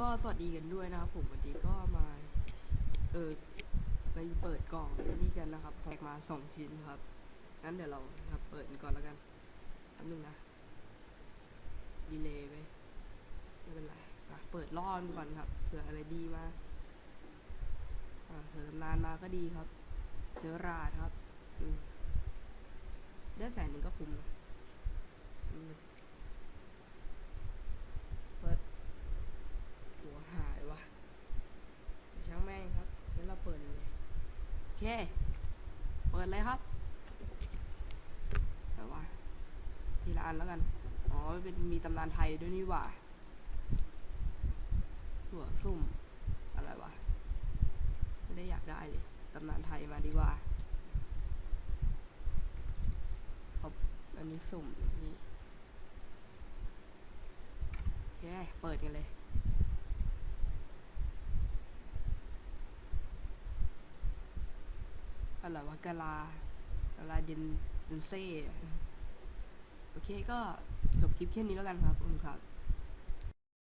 ก็สวัสดีกันด้วยนะครับผมวันนี้ก็มาเออไปเปิดกล่องนี่กันนะครับแพ็กมาสองชิ้นครับงั้นเดี๋ยวเราครับเปิดก่อนแล้วกันแป๊บนึงนะดีเลย์ไปไม่เป็นไรมาเปิดรอบก่อนครับเผื่ออะไรดีมาอ่าเถิดนานมาก็ดีครับ เจอราดครับได้แสนหนึ่งก็คุ้มนะอืมเปิด หัวหายวะเดี๋ยวช่างแม่งครับงั้นเราเปิดเลยโอ เค เปิดเลยครับแต่ว่า ทีละอันแล้วกัน อ๋อ เป็นมีตำนานไทยด้วยนี่ว่าหัวซุ่ม อะไรวะ ไม่ได้อยากได้เลยตำนานไทยมาดีกว่าครับอันนี้สุ่มนี่โอเค เปิดกันเลย อะไรวะกาลากาลาเดนเดนเซ่ โอเคก็จบคลิปแค่นี้แล้วกันครับขอบคุณครับ